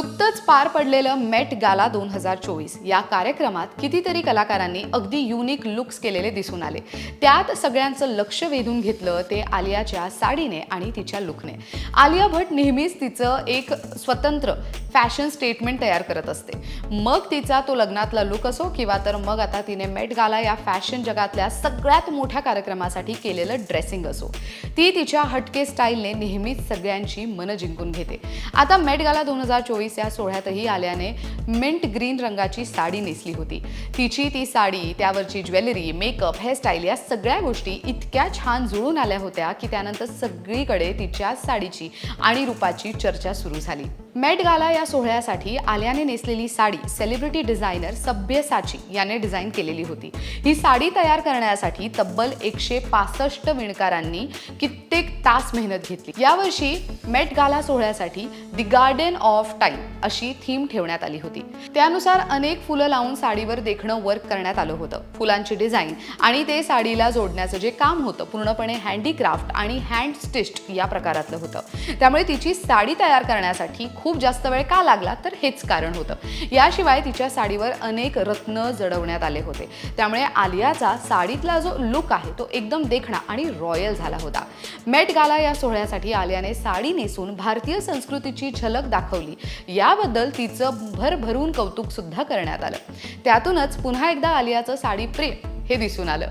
नुकतंच पार पडलेलं मेट गाला दोन हजार चोवीस. या कार्यक्रमात कितीतरी कलाकारांनी अगदी युनिक लुक्स केलेले दिसून आले. त्यात सगळ्यांचं लक्ष वेधून घेतलं ते आलियाच्या साडीने आणि तिच्या लुकने आलिया भट नेहमीच तिचं एक स्वतंत्र फॅशन स्टेटमेंट तयार करत असते. मग तिचा तो लग्नातला लुक असो किंवा तर मग आता तिने मेट गाला या फॅशन जगातल्या सगळ्यात मोठ्या कार्यक्रमासाठी केलेलं ड्रेसिंग असो. ती तिच्या हटके स्टाईलने नेहमीच सगळ्यांची मनं जिंकून घेते. आता मेट गाला दोन हजार चोवीस या सोहळ्यातही आल्याने मिंट ग्रीन रंगाची साडी नेसली होती. तिची ती साडी त्यावरची ज्वेलरी मेकअप हेअरस्टाईल या सगळ्या गोष्टी इतक्या छान जुळून आल्या होत्या की त्यानंतर सगळीकडे तिच्या साडीची आणि रूपाची चर्चा सुरू झाली. मेट गाला या सोहळ्यासाठी आल्याने नेसलेली साडी सेलिब्रिटी डिझायनर सभ्यसाची याने डिझाईन केलेली होती. ही साडी तयार करण्यासाठी तब्बल एकशे पासष्ट विणकारांनी कित्येक तास मेहनत घेतली. यावर्षी मेट गाला सोहळ्यासाठी दी गार्डन ऑफ टाईम अशी थीम ठेवण्यात आली होती. त्यानुसार अनेक फुलं लावून साडीवर देखणं वर्क करण्यात आलं होतं. फुलांची डिझाईन आणि ते साडीला जोडण्याचं जे काम होतं पूर्णपणे हँडीक्राफ्ट आणि हँड स्टिस्ट या प्रकारातलं होतं. त्यामुळे तिची साडी तयार करण्यासाठी खूप जास्त वेळ का लागला? तर हेच कारण होतं. याशिवाय तिच्या साडीवर अनेक रत्न जडवण्यात आले होते. त्यामुळे आलियाचा साडीतला जो लुक आहे तो एकदम देखणा आणि रॉयल झाला होता. मेट गाला या सोहळ्यासाठी आलियाने साडी नेसून भारतीय संस्कृतीची झलक दाखवली. याबद्दल तिचं भरभरून कौतुक सुद्धा करण्यात आलं. त्यातूनच पुन्हा एकदा आलियाचं साडी प्रेम हे दिसून आलं.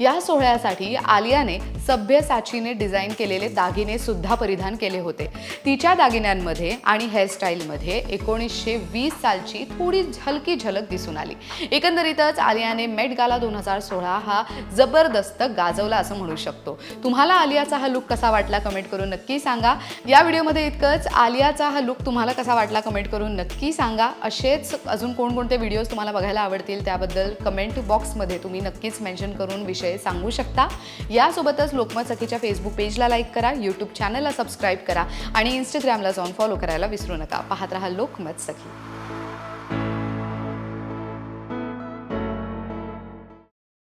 या सोहळ्यासाठी आलियाने सभ्य साचीने डिझाईन केलेले दागिने सुद्धा परिधान केले होते. तिच्या दागिन्यांमध्ये आणि हेअरस्टाईलमध्ये एकोणीसशे वीस सालची थोडी हलकी झलक दिसून आली. एकंदरीतच आलियाने मेट गाला दोन हजार सोळा हा जबरदस्त गाजवला असं म्हणू शकतो. तुम्हाला आलियाचा हा लुक कसा वाटला कमेंट करून नक्की सांगा. या व्हिडिओमध्ये इतकंच आलियाचा हा लुक तुम्हाला कसा वाटला कमेंट करून नक्की सांगा. असेच अजून कोणकोणते व्हिडिओज तुम्हाला बघायला आवडतील त्याबद्दल कमेंट बॉक्समध्ये तुम्ही नक्कीच मेन्शन करून विषय विषय सांगू शकता. यासोबतच लोकमत सखीच्या फेसबुक पेजला लाईक करा यूट्यूब चॅनलला सबस्क्राईब करा आणि इंस्टाग्रामला जाऊन फॉलो करायला विसरू नका. पाहत राहा लोकमत सखी